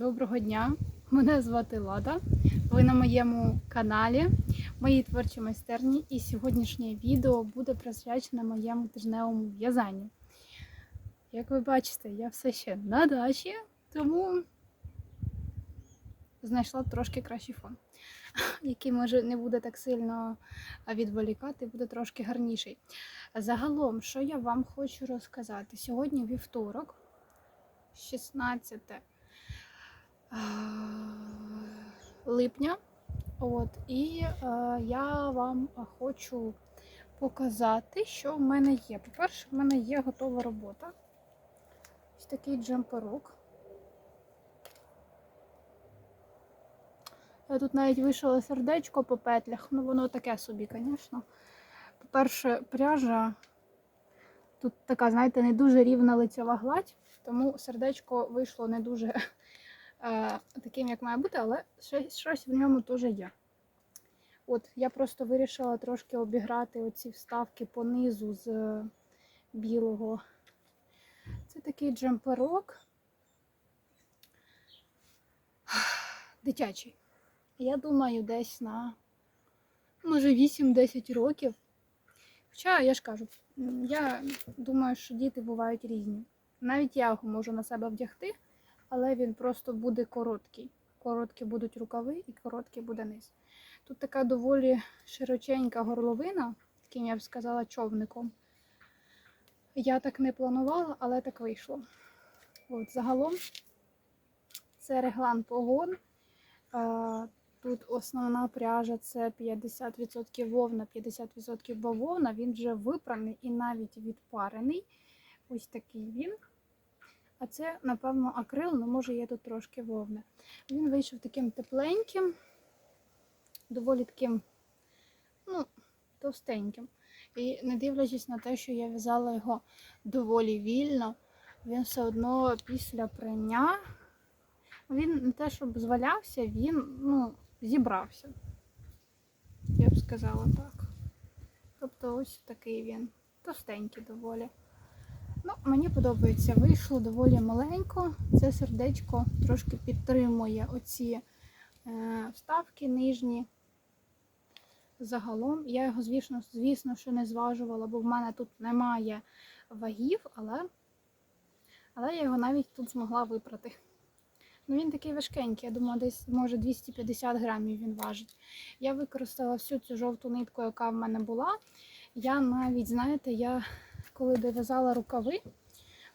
Доброго дня! Мене звати Лада. Ви на моєму каналі, моїй творчій майстерні, і сьогоднішнє відео буде присвячене моєму тижневому в'язанню. Як ви бачите, я все ще на дачі, тому знайшла трошки кращий фон, який може не буде так сильно відволікати, буде трошки гарніший. Загалом, що я вам хочу розказати? Сьогодні вівторок, 16 е, липня. От, і е, я вам хочу показати, що в мене є. По-перше, в мене є готова робота. Ось такий джемперок. Я тут навіть вишила сердечко по петлях, ну воно таке собі, звісно. По-перше, пряжа тут така, знаєте, не дуже рівна лицева гладь, тому сердечко вийшло не дуже е, таким, як має бути, але щось, в ньому теж є. От, я просто вирішила трошки обіграти оці вставки по низу з е, білого. Це такий джемперок. Дитячий. Я думаю, десь на може 8-10 років. Хоча я ж кажу, я думаю, що діти бувають різні. Навіть я його можу на себе вдягти, але він просто буде короткий. Короткі будуть рукави і короткий буде низ. Тут така доволі широченька горловина, таким я б сказала, човником. Я так не планувала, але так вийшло. От, загалом це реглан погон. Тут основна пряжа це 50% вовна, 50% бавовна. Він вже випраний і навіть відпарений. Ось такий він. А це, напевно, акрил, але може є тут трошки вовни. Він вийшов таким тепленьким, доволі таким, ну, товстеньким. І не дивлячись на те, що я в'язала його доволі вільно, він все одно після прання, він не те, щоб звалявся, він, ну, зібрався. Я б сказала так. Тобто ось такий він. Товстенький доволі. Ну, мені подобається. Вийшло доволі маленько. Це сердечко трошки підтримує оці е, вставки нижні. Загалом я його, звісно, звісно, що не зважувала, бо в мене тут немає вагів, але, але я його навіть тут змогла випрати. Ну, він такий важкенький, я думаю, десь може 250 грамів він важить. Я використала всю цю жовту нитку, яка в мене була. Я навіть, знаєте, я коли дов'язала рукави,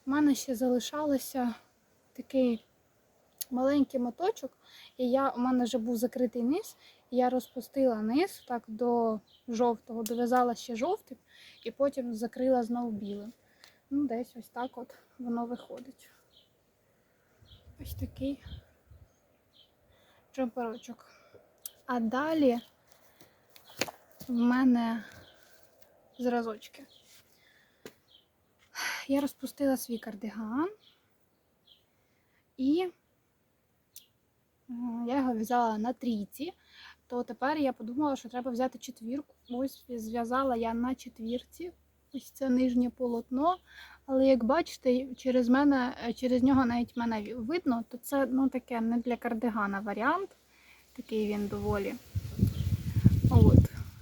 в мене ще залишалося такий маленький моточок, і я, у мене вже був закритий низ, і я розпустила низ так до жовтого, дов'язала ще жовтим, і потім закрила знову білим. Ну, десь ось так от воно виходить. Ось такий джемперочок. А далі в мене зразочки. Я розпустила свій кардиган і е, я його в'язала на трійці, то тепер я подумала, що треба взяти четвірку. Ось зв'язала я на четвірці. Ось це нижнє полотно. Але як бачите, через мене, е, через нього навіть мене видно, то це ну, таке не для кардигана варіант. Такий він доволі.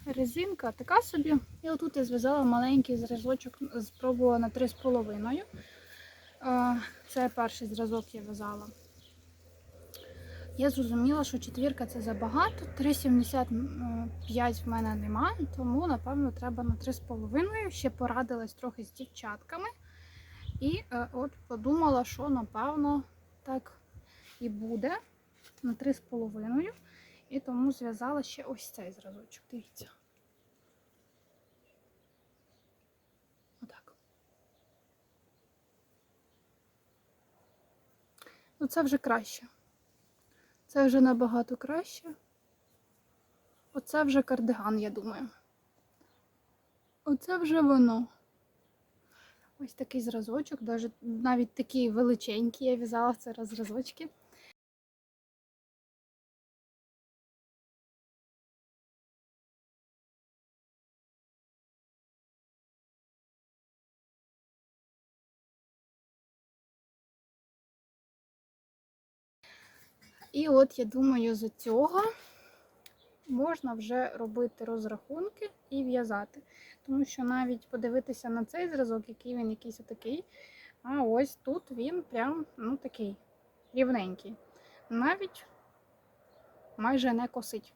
Резинка така собі. І отут я зв'язала маленький зразочок, спробувала на 3,5. Е, Це перший зразок я в'язала. Я зрозуміла, що четвірка це забагато. 3,75 в мене немає, тому, напевно, треба на 3,5. Ще порадилась трохи з дівчатками. І е, от подумала, що напевно так і буде на 3,5. І тому зв'язала ще ось цей зразочок. Дивіться. Отак. Ну, це вже краще. Це вже набагато краще. Оце вже кардиган, я думаю. Оце вже воно. Ось такий зразочок, навіть, такий величенький, я в'язала це зразочки. І от я думаю, з цього можна вже робити розрахунки і в'язати. Тому що навіть подивитися на цей зразок, який він якийсь отакий. А ось тут він прям ну такий рівненький. Навіть майже не косить.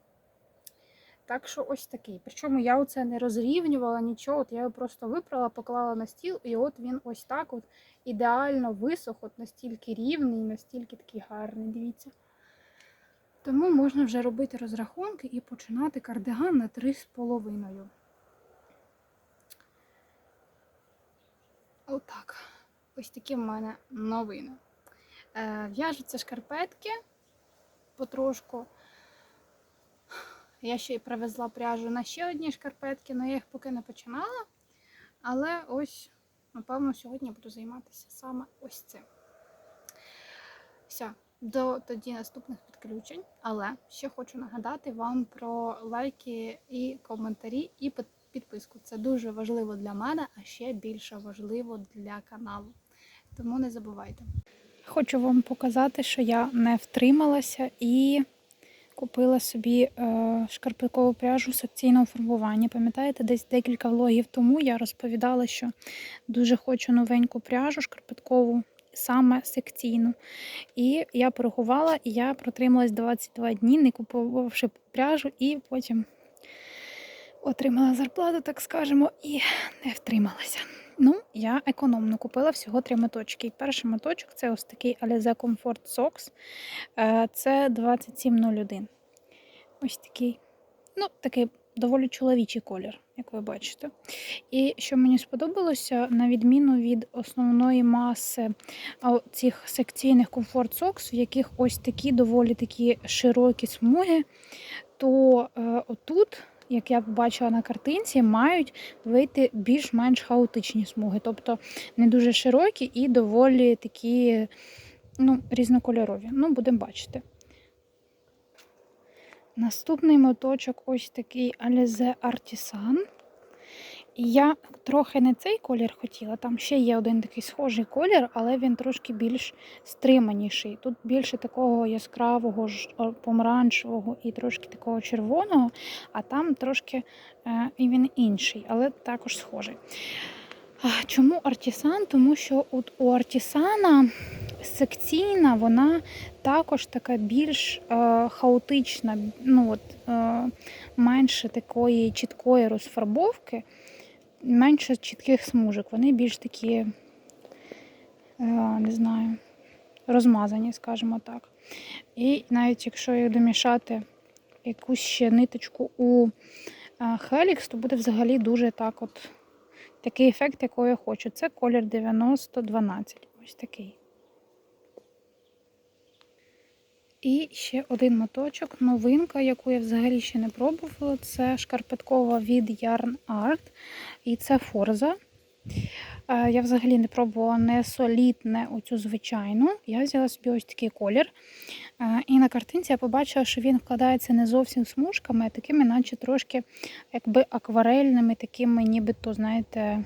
Так що ось такий. Причому я оце не розрівнювала нічого. От я його просто випрала, поклала на стіл, і от він ось так от ідеально висох, от настільки рівний, настільки такий гарний, дивіться. Тому можна вже робити розрахунки і починати кардиган на 3,5. Отак. Ось такі в мене новини. Е, В'яжуться шкарпетки потрошку. Я ще й привезла пряжу на ще одні шкарпетки, але я їх поки не починала. Але ось, напевно, сьогодні буду займатися саме ось цим. Все, до тоді наступних підключень. Але ще хочу нагадати вам про лайки і коментарі, і підписку. Це дуже важливо для мене, а ще більше важливо для каналу. Тому не забувайте. Хочу вам показати, що я не втрималася і купила собі е, шкарпеткову пряжу секційного фарбування. Пам'ятаєте, десь декілька влогів тому я розповідала, що дуже хочу новеньку пряжу шкарпеткову, саме секційну. І я порахувала, і я протрималась 22 дні, не купувавши пряжу, і потім отримала зарплату, так скажемо, і не втрималася. Ну, я економно купила всього три моточки. Перший моточок це ось такий Alize Comfort Socks. Е, Це 2701. Ось такий, ну, такий доволі чоловічий колір, як ви бачите. І що мені сподобалося, на відміну від основної маси цих секційних Comfort Socks, в яких ось такі доволі такі широкі смуги, то е, отут як я побачила на картинці, мають вийти більш-менш хаотичні смуги, тобто не дуже широкі і доволі такі ну, різнокольорові. Ну, будемо бачити. Наступний моточок ось такий Alize Artisan. Я трохи не цей колір хотіла, там ще є один такий схожий колір, але він трошки більш стриманіший. Тут більше такого яскравого, помаранчевого і трошки такого червоного, а там трошки е, і він інший, але також схожий. Чому артісан? Тому що от у артісана секційна, вона також така більш е, хаотична, ну от, е, менше такої чіткої розфарбовки, менше чітких смужок. Вони більш такі, е, не знаю, розмазані, скажімо так. І навіть якщо їх домішати якусь ще ниточку у е, Helix, то буде взагалі дуже так от такий ефект, який я хочу. Це колір 9012. Ось такий. І ще один моточок, новинка, яку я взагалі ще не пробувала, це шкарпеткова від Yarn Art. І це форза. Е, Я взагалі не пробувала не солідне оцю звичайну. Я взяла собі ось такий колір. Е, І на картинці я побачила, що він вкладається не зовсім смужками, а такими, наче трошки якби акварельними, такими, нібито, знаєте,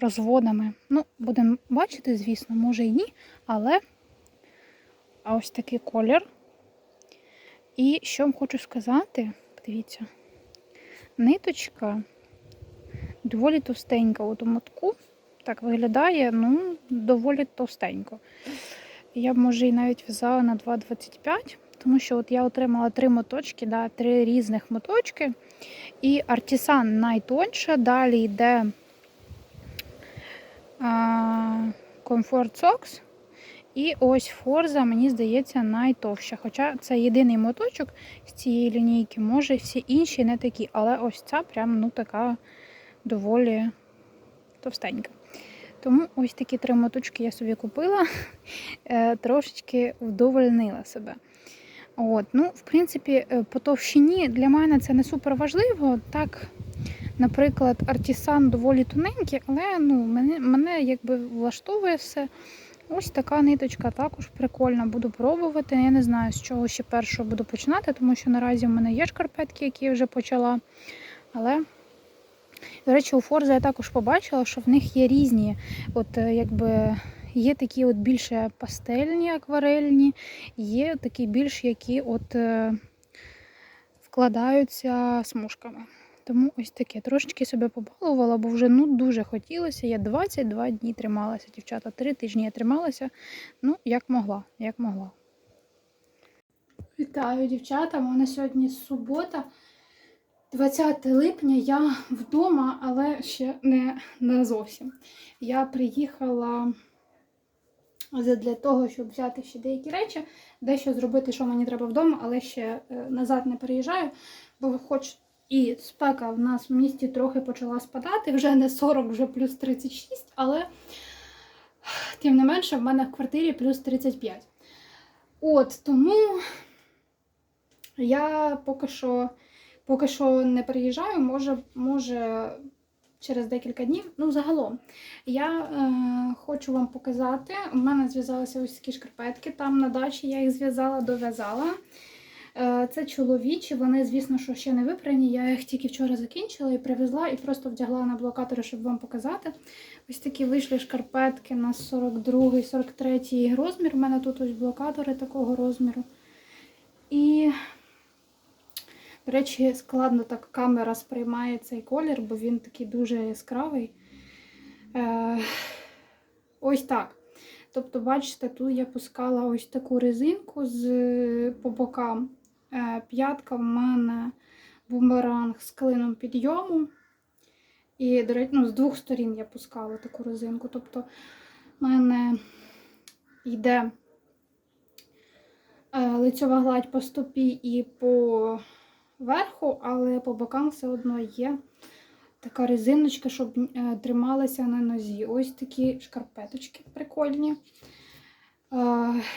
розводами. Ну, будемо бачити, звісно, може і ні, але а ось такий колір. І що вам хочу сказати, подивіться, ниточка доволі товстенька. У мотку так виглядає, ну, доволі товстенько. Я б, може, і навіть в'язала на 2,25, тому що от я отримала три моточки, да, три різних моточки. І артісан найтонша, далі йде а, Comfort Socks. І ось Форза, мені здається, найтовща. Хоча це єдиний моточок з цієї лінійки, може всі інші не такі. Але ось ця прям ну така доволі товстенька. Тому ось такі три моточки я собі купила, е, трошечки вдовольнила себе. От, ну, в принципі, е, по товщині для мене це не супер важливо. Так, наприклад, артісан доволі тоненький, але ну, мене, мене якби влаштовує все. Ось така ниточка також прикольна. Буду пробувати. Я не знаю, з чого ще першого буду починати, тому що наразі в мене є шкарпетки, які я вже почала. Але, до речі, у Форза я також побачила, що в них є різні, от е, якби є такі от більше пастельні, акварельні, є такі більш, які от е, вкладаються смужками. Тому ось таке. Трошечки себе побалувала, бо вже ну дуже хотілося. Я 22 дні трималася, дівчата. Три тижні я трималася. Ну, як могла, як могла. Вітаю, дівчата. У мене сьогодні субота, 20 липня. Я вдома, але ще не, не зовсім. Я приїхала для того, щоб взяти ще деякі речі, дещо зробити, що мені треба вдома, але ще е, назад не переїжджаю, бо хоч і спека в нас в місті трохи почала спадати, вже не 40, вже плюс 36, але тим не менше в мене в квартирі плюс 35. От тому я поки що, поки що не переїжджаю, може, може через декілька днів. Ну, загалом, я е, хочу вам показати. У мене зв'язалися ось такі шкарпетки. Там на дачі я їх зв'язала, дов'язала. Е, Це чоловічі, вони, звісно, що ще не випрані. Я їх тільки вчора закінчила і привезла, і просто вдягла на блокатори, щоб вам показати. Ось такі вийшли шкарпетки на 42-43 розмір. У мене тут ось блокатори такого розміру. І, до речі, складно так камера сприймає цей колір, бо він такий дуже яскравий. Е, Ось так. Тобто, бачите, тут я пускала ось таку резинку з, по бокам. Е, П'ятка в мене бумеранг з клином підйому. І, до речі, ну, з двох сторін я пускала таку резинку. Тобто, в мене йде е, лицьова гладь по стопі і по верху, але по бокам все одно є така резиночка, щоб е, трималася на нозі. Ось такі шкарпеточки прикольні.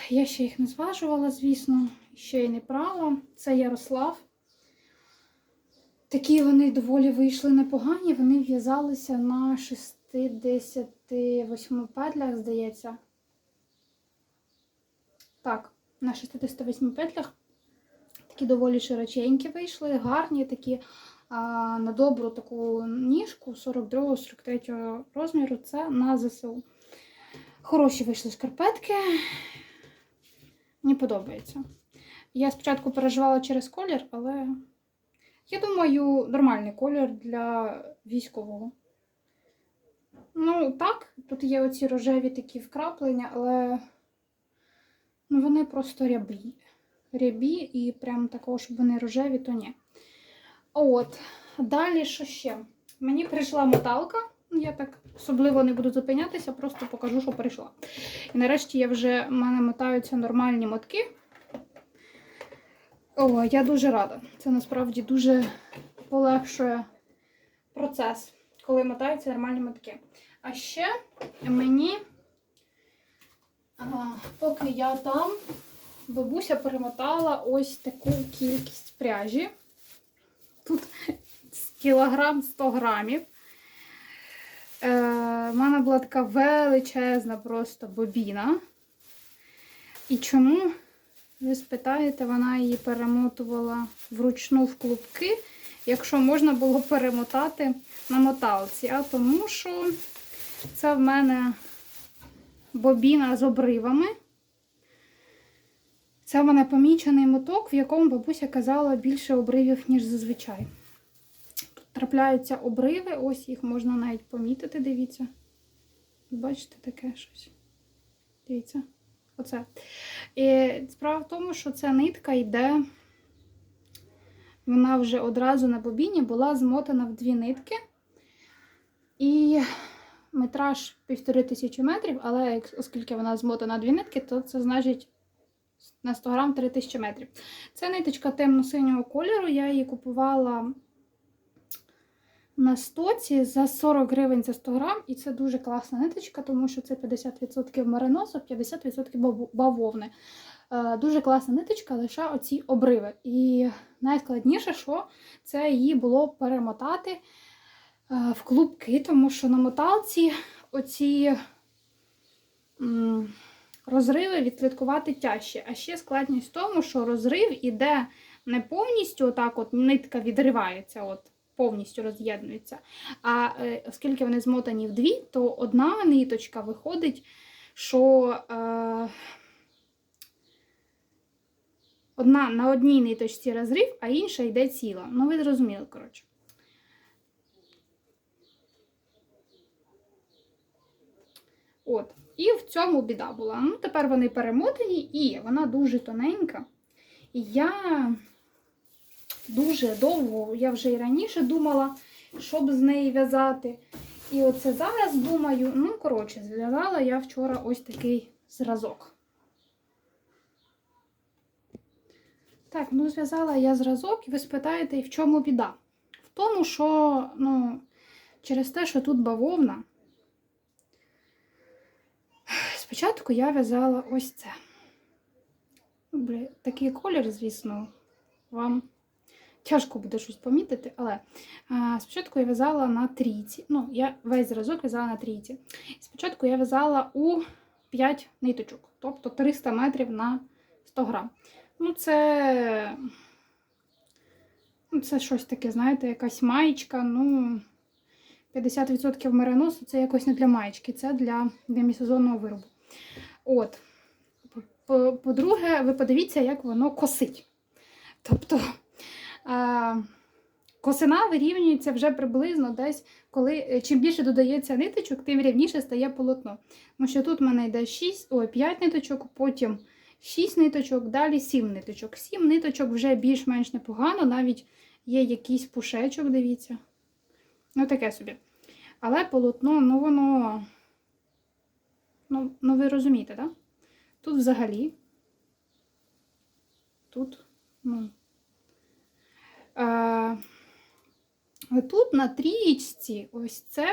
Я ще їх не зважувала, звісно, ще й не прала. Це Ярослав. Такі вони доволі вийшли непогані. Вони в'язалися на 68 петлях, здається. Так, на 68 петлях. Такі доволі широченькі вийшли, гарні такі а, на добру таку ніжку 42-43 розміру. Це на ЗСУ. Хороші вийшли шкарпетки. Мені подобається. Я спочатку переживала через колір, але я думаю, нормальний колір для військового. Ну, так, тут є оці рожеві такі вкраплення, але ну, вони просто рябі. Рябі і прям такого, щоб вони рожеві, то ні. От, далі що ще? Мені прийшла моталка. Я так особливо не буду зупинятися, просто покажу, що прийшла. І нарешті я вже в мене мотаються нормальні мотки. О, я дуже рада. Це насправді дуже полегшує процес, коли мотаються нормальні мотки. А ще мені, а, поки я там, бабуся перемотала ось таку кількість пряжі. Тут кілограм 100 грамів. Е, У мене була така величезна просто бобіна. І чому, ви спитаєте, вона її перемотувала вручну в клубки, якщо можна було перемотати на моталці. А тому що це в мене бобіна з обривами. Це в мене помічений моток, в якому бабуся казала більше обривів, ніж зазвичай. Трапляються обриви, ось їх можна навіть помітити, дивіться. Бачите, таке щось. Дивіться, оце. І справа в тому, що ця нитка йде, вона вже одразу на бобіні була змотана в дві нитки. І метраж півтори тисячі метрів, але оскільки вона змотана на дві нитки, то це значить на 100 грам 3000 метрів. Це ниточка темно-синього кольору. Я її купувала на стоці за 40 гривень за 100 грам. І це дуже класна ниточка, тому що це 50% мериносу, 50% бавовни. Е, Дуже класна ниточка, лише оці обриви. І найскладніше, що це її було перемотати е, в клубки, тому що на моталці оці. розриви відслідкувати тяжче. А ще складність в тому, що розрив іде не повністю, отак от нитка відривається, от повністю роз'єднується. А е, оскільки вони змотані в дві, то одна ниточка виходить що е, одна на одній ниточці розрив, а інша йде ціла. Ну, ви зрозуміли, коротше. От. І в цьому біда була. Ну, тепер вони перемотані, і вона дуже тоненька. І я дуже довго, я вже і раніше думала, щоб з неї в'язати. І оце зараз думаю, ну, коротше, зв'язала я вчора ось такий зразок. Так, ну зв'язала я зразок, і ви спитаєте, в чому біда? В тому, що ну, через те, що тут бавовна, спочатку я в'язала ось це. Ну, такий колір, звісно, вам тяжко буде щось помітити, але а, спочатку я в'язала на трійці. Ну, я весь зразок в'язала на трійці. Спочатку я в'язала у 5 ниточок, тобто 300 метрів на 100 грам. Ну, це. Ну, це щось таке, знаєте, якась маєчка. Ну, 50% мериносу це якось не для маєчки, це для демісезонного виробу. От. По- По-друге, ви подивіться, як воно косить. Тобто косина вирівнюється вже приблизно десь, коли е, чим більше додається ниточок, тим рівніше стає полотно. Тому що тут в мене йде 6, ой, 5 ниточок, потім 6 ниточок, далі 7 ниточок. 7 ниточок вже більш-менш непогано, навіть є якийсь пушечок, дивіться. Ну, таке собі. Але полотно, ну воно. Ну, ну ви розумієте, так? Да? Тут взагалі. Тут, ну. Е, тут на трієчці ось це,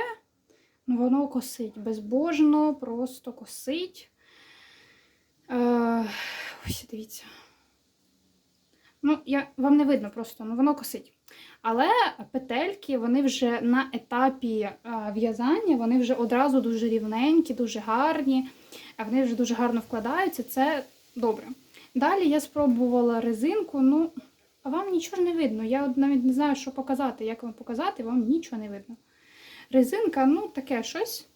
ну, воно косить. Безбожно, просто косить. Е, ось дивіться. Ну, я, вам не видно просто, ну воно косить. Але петельки, вони вже на етапі е, в'язання, вони вже одразу дуже рівненькі, дуже гарні, а вони вже дуже гарно вкладаються, це добре. Далі я спробувала резинку, ну, а вам нічого не видно. Я навіть не знаю, що показати, як вам показати, вам нічого не видно. Резинка, ну, таке щось.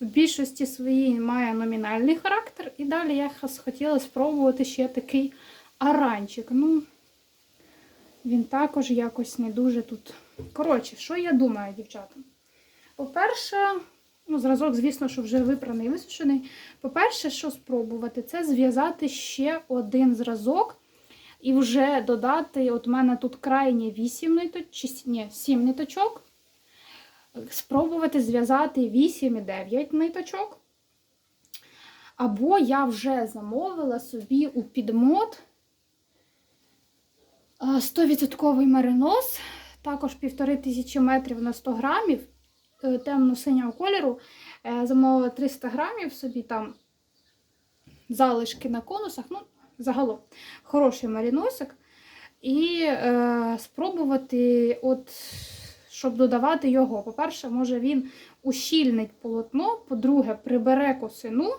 В більшості своїй має номінальний характер. І далі я хотіла спробувати ще такий аранчик. Ну, він також якось не дуже тут. Коротше, що я думаю, дівчата? По-перше, ну, зразок, звісно, що вже випраний і висушений. По-перше, що спробувати, це зв'язати ще один зразок і вже додати, от у мене тут крайні 8 ниточок, ні, 7 ниточок. Спробувати зв'язати 8 і 9 ниточок. Або я вже замовила собі у підмот 100% меринос, також 1500 метрів на 100 грамів е, темно-синього кольору. Е, Замовила 300 грамів собі там залишки на конусах. Ну, загалом хороший маріносик. І е, спробувати, от, щоб додавати його. По-перше, може він ущільнить полотно, по-друге, прибере косину,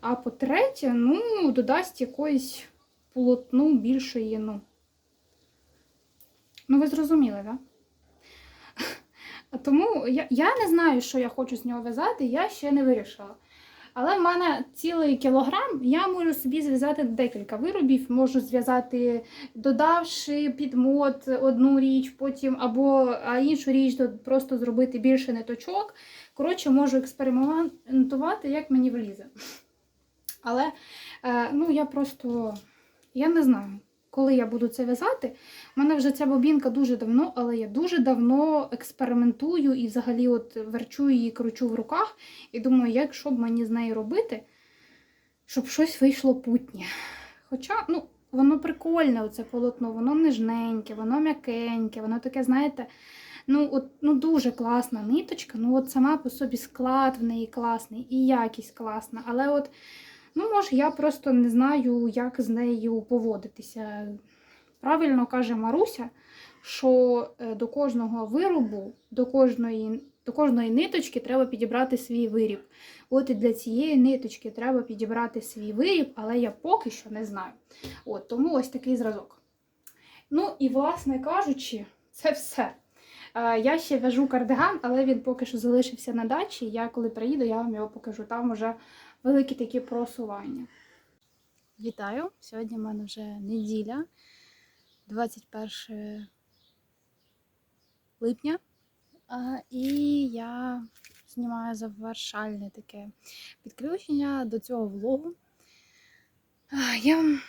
а по-третє, ну, додасть якоїсь полотну більшої. ну, Ну, ви зрозуміли, так? Да? Тому я, я не знаю, що я хочу з нього в'язати, я ще не вирішила. Але в мене цілий кілограм, я можу собі зв'язати декілька виробів. Можу зв'язати, додавши під мод одну річ, потім або а іншу річ просто зробити більше ниточок. Коротше, можу експериментувати, як мені влізе. Але е, ну, я просто я не знаю коли я буду це в'язати. У мене вже ця бобінка дуже давно, але я дуже давно експериментую і взагалі от верчу її, кручу в руках. І думаю, як що б мені з нею робити, щоб щось вийшло путнє. Хоча, ну, воно прикольне, оце полотно, воно нежненьке, воно м'якеньке, воно таке, знаєте, ну, от, ну дуже класна ниточка. Ну, от сама по собі склад в неї класний і якість класна. Але от Ну, може, я просто не знаю, як з нею поводитися. Правильно каже Маруся, що е, до кожного виробу, до кожної до кожної ниточки треба підібрати свій виріб. От і для цієї ниточки треба підібрати свій виріб, але я поки що не знаю. От, Тому ось такий зразок. Ну, і, власне кажучи, це все. Е, я ще в'яжу кардиган, але він поки що залишився на дачі. Я коли приїду, я вам його покажу. Там вже великі такі просування. Вітаю! Сьогодні в мене вже неділя, 21 липня. І я знімаю завершальне таке підключення до цього влогу. Я вам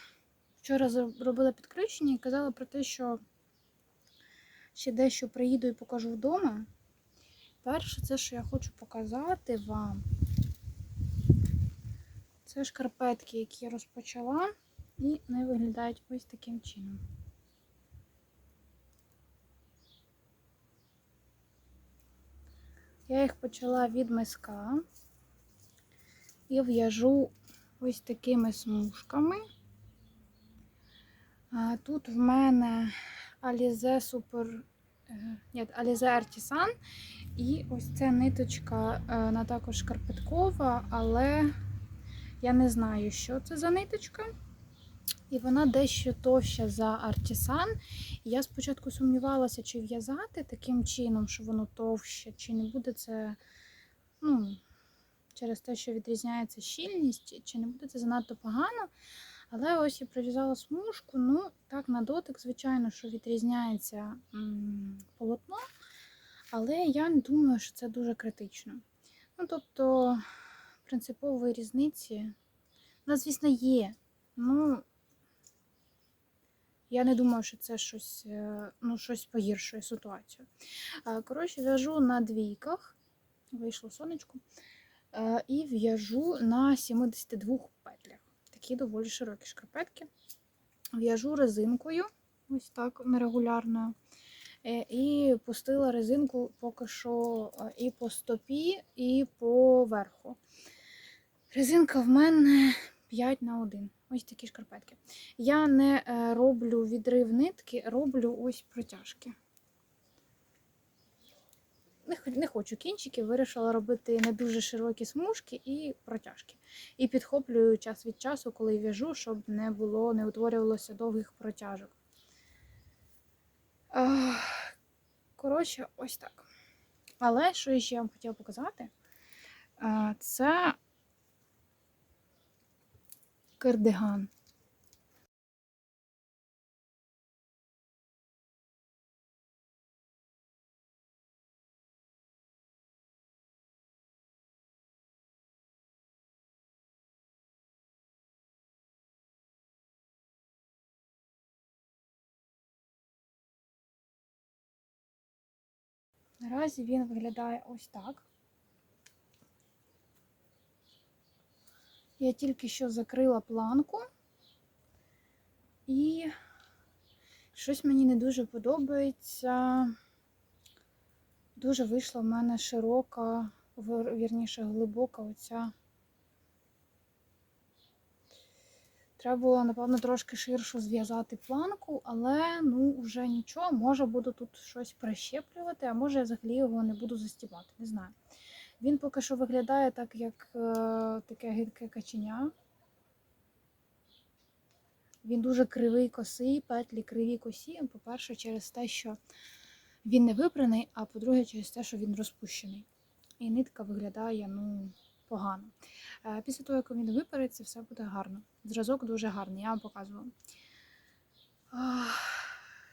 вчора зробила підключення і казала про те, що ще дещо приїду і покажу вдома. Перше, це, що я хочу показати вам, це шкарпетки, які я розпочала, і вони виглядають ось таким чином. Я їх почала від миска і в'яжу ось такими смужками. Тут в мене Alize Super, е, ні, Alize Artisan. І ось ця ниточка, е, вона також шкарпеткова, але я не знаю, що це за ниточка. І вона дещо товща за артісан. І я спочатку сумнівалася, чи в'язати таким чином, що воно товще, чи не буде це ну, через те, що відрізняється щільність, чи не буде це занадто погано. Але ось я пров'язала смужку. Ну, так, на дотик, звичайно, що відрізняється полотно. Але я не думаю, що це дуже критично. Ну, тобто, принципової різниці, вона, звісно, є. Ну, я не думаю, що це щось е, ну, щось погіршує ситуацію. Е, Коротше, в'яжу на двійках, вийшло сонечко, е, і в'яжу на 72 петлях. Такі доволі широкі шкарпетки. В'яжу резинкою, ось так нерегулярною. І пустила резинку поки що і по стопі, і по верху. Резинка в мене 5 на 1. Ось такі шкарпетки. Я не е, роблю відрив нитки, роблю ось протяжки. Не, хочу кінчики, вирішила робити не дуже широкі смужки і протяжки. І підхоплюю час від часу, коли в'яжу, щоб не було, не утворювалося довгих протяжок. Коротше, ось так. Але що я ще вам хотіла показати, це кардиган. Наразі він виглядає ось так. Я тільки що закрила планку, і щось мені не дуже подобається. Дуже вийшла в мене широка, вірніше, глибока оця. Треба було, напевно, трошки ширшу зв'язати планку, але ну вже нічого, може буду тут щось прищеплювати, а може я взагалі його не буду застібати, не знаю. Він поки що виглядає так, як е, таке гидке каченя. Він дуже кривий косий, петлі криві косі. По-перше, через те, що він не випраний, а по-друге, через те, що він розпущений. І нитка виглядає ну, погано. Е, Після того, як він випариться, все буде гарно. Зразок дуже гарний, я вам показувала.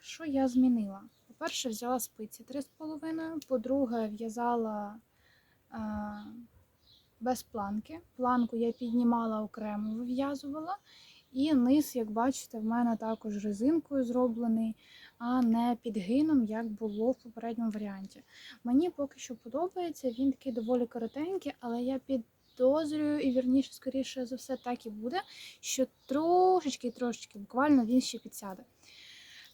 Що я змінила? По-перше, взяла спиці 3,5, по-друге, в'язала без планки. Планку я піднімала окремо, вив'язувала. І низ, як бачите, в мене також резинкою зроблений, а не підгином, як було в попередньому варіанті. Мені поки що подобається, він такий доволі коротенький, але я підозрюю, і вірніше, скоріше за все, так і буде, що трошечки, трошечки, буквально він ще підсяде.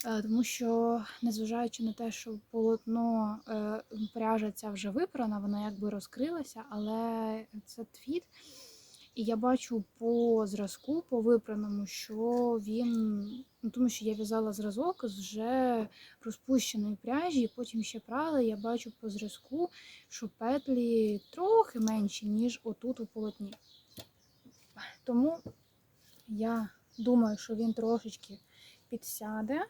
Е, Тому що, незважаючи на те, що полотно е, пряжа ця вже випрана, вона якби розкрилася, але це твіт. І я бачу по зразку, по випраному, що він, ну тому що я в'язала зразок з вже розпущеної пряжі, потім ще прала. Я бачу по зразку, що петлі трохи менші, ніж отут у полотні. Тому я думаю, що він трошечки підсяде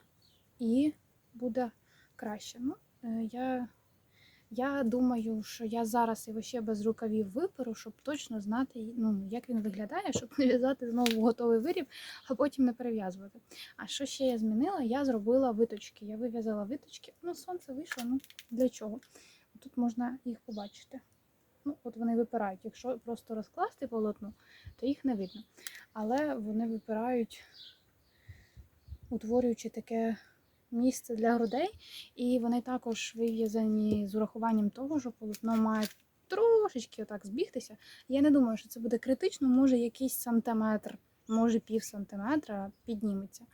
і буде краще. Ну, е, я Я думаю, що я зараз його ще без рукавів виперу, щоб точно знати, ну, як він виглядає, щоб не в'язати знову готовий виріб, а потім не перев'язувати. А що ще я змінила? Я зробила виточки. Я вив'язала виточки. Ну, сонце вийшло, ну для чого? Тут можна їх побачити. Ну, от вони випирають. Якщо просто розкласти полотно, то їх не видно. Але вони випирають, утворюючи таке місце для грудей, і вони також вив'язані з урахуванням того, що полотно має трошечки отак збігтися. Я не думаю, що це буде критично, може якийсь сантиметр, може пів сантиметра підніметься.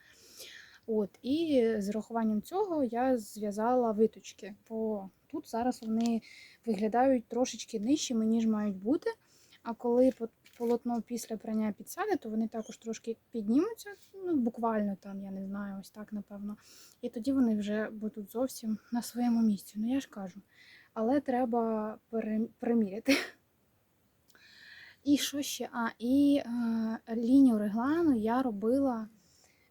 От, і з урахуванням цього я зв'язала виточки. Бо тут зараз вони виглядають трошечки нижчими, ніж мають бути. А коли полотно після прання підсяде, то вони також трошки піднімуться, ну буквально там, я не знаю, ось так напевно. І тоді вони вже будуть зовсім на своєму місці. Ну я ж кажу. Але треба приміряти. І що ще? А, і е, лінію реглану я робила.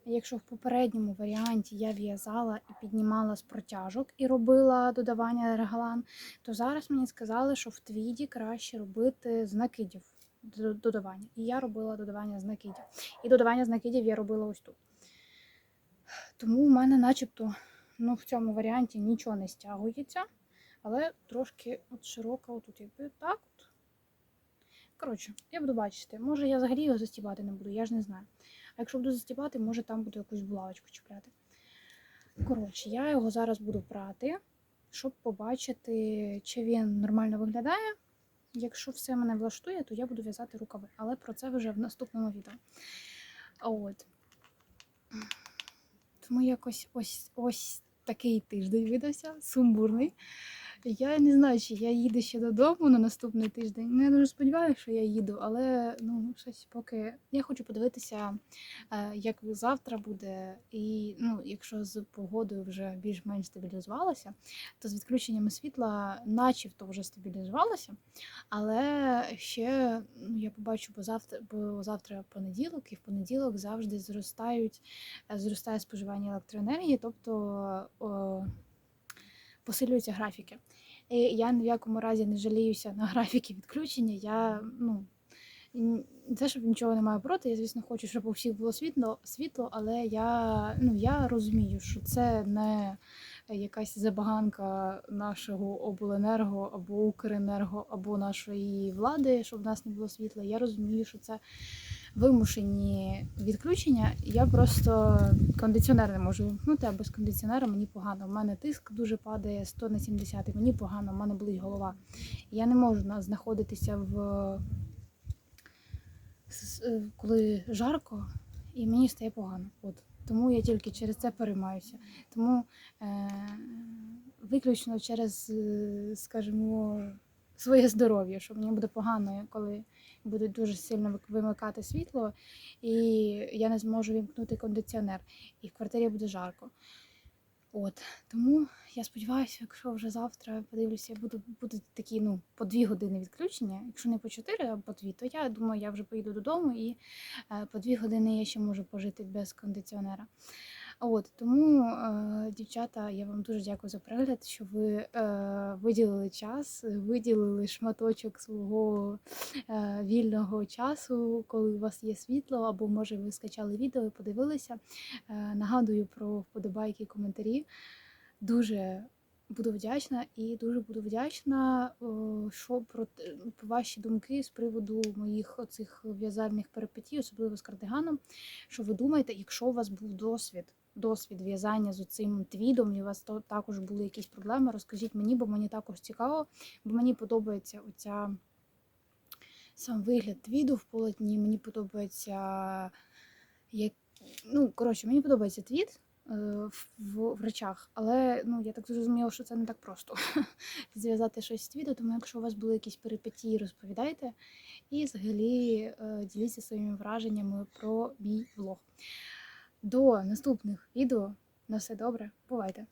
Якщо в попередньому варіанті я в'язала і піднімала з протяжок і робила додавання реглан, то зараз мені сказали, що в твіді краще робити з накидів додавання. І я робила додавання з накидів. І додавання з накидів я робила ось тут. Тому в мене начебто ну, в цьому варіанті нічого не стягується, але трошки от широко, отут якби так от. Коротше, я буду бачити. Може я взагалі його застібати не буду, я ж не знаю. А якщо буду застібати, може там буду якусь булавочку чіпляти. Коротше, я його зараз буду прати, щоб побачити, чи він нормально виглядає. Якщо все мене влаштує, то я буду в'язати рукави. Але про це вже в наступному відео. От. Тому якось ось ось такий тиждень видався, сумбурний. Я не знаю, чи я їду ще додому на наступний тиждень. Ну, я дуже сподіваюся, що я їду, але ну, щось поки. Я хочу подивитися, е, як завтра буде. І ну, якщо з погодою вже більш-менш стабілізувалося, то з відключеннями світла, начебто вже стабілізувалося. Але ще ну, я побачу, бо завтра, бо завтра понеділок, і в понеділок завжди зростають, е, зростає споживання електроенергії, тобто о, посилюються графіки. І я ні в якому разі не жаліюся на графіки відключення. Я ну не те, щоб нічого не маю проти. Я, звісно, хочу, щоб у всіх було світло, світло, але я, ну, я розумію, що це не якась забаганка нашого обленерго або Укренерго, або нашої влади, щоб в нас не було світла. Я розумію, що це вимушені відключення. Я просто кондиціонер не можу вимкнути, а без кондиціонера мені погано. У мене тиск дуже падає 100 на 70, мені погано, в мене болить голова. Я не можу знаходитися в е, коли жарко, і мені стає погано. От. Тому я тільки через це переймаюся. Тому е, виключно через, е, скажімо, своє здоров'я, що мені буде погано, коли будуть дуже сильно вимикати світло, і я не зможу вімкнути кондиціонер, і в квартирі буде жарко. От тому я сподіваюся, якщо вже завтра подивлюся, буду будуть такі ну по дві години відключення. Якщо не по чотири, а по дві, то я думаю, я вже поїду додому і е, по дві години я ще можу пожити без кондиціонера. От тому, е, дівчата, я вам дуже дякую за перегляд, що ви е, виділили час, виділили шматочок свого е, вільного часу, коли у вас є світло, або може ви скачали відео і подивилися. Е, нагадую про вподобайки і коментарі. Дуже буду вдячна і дуже буду вдячна, о, що про ваші думки з приводу моїх оцих в'язальних перипетій, особливо з кардиганом. Що ви думаєте, якщо у вас був досвід, досвід в'язання з цим твідом, і у вас також були якісь проблеми, розкажіть мені, бо мені також цікаво, бо мені подобається оця сам вигляд твіду в полотні. Мені подобається як ну коротше, мені подобається твіт е, в, в, речах, але ну я так зрозуміла, що це не так просто зв'язати щось з твіду. Тому якщо у вас були якісь перипетії, розповідайте і взагалі е, діліться своїми враженнями про мій влог. До наступних відео. На все добре, бувайте!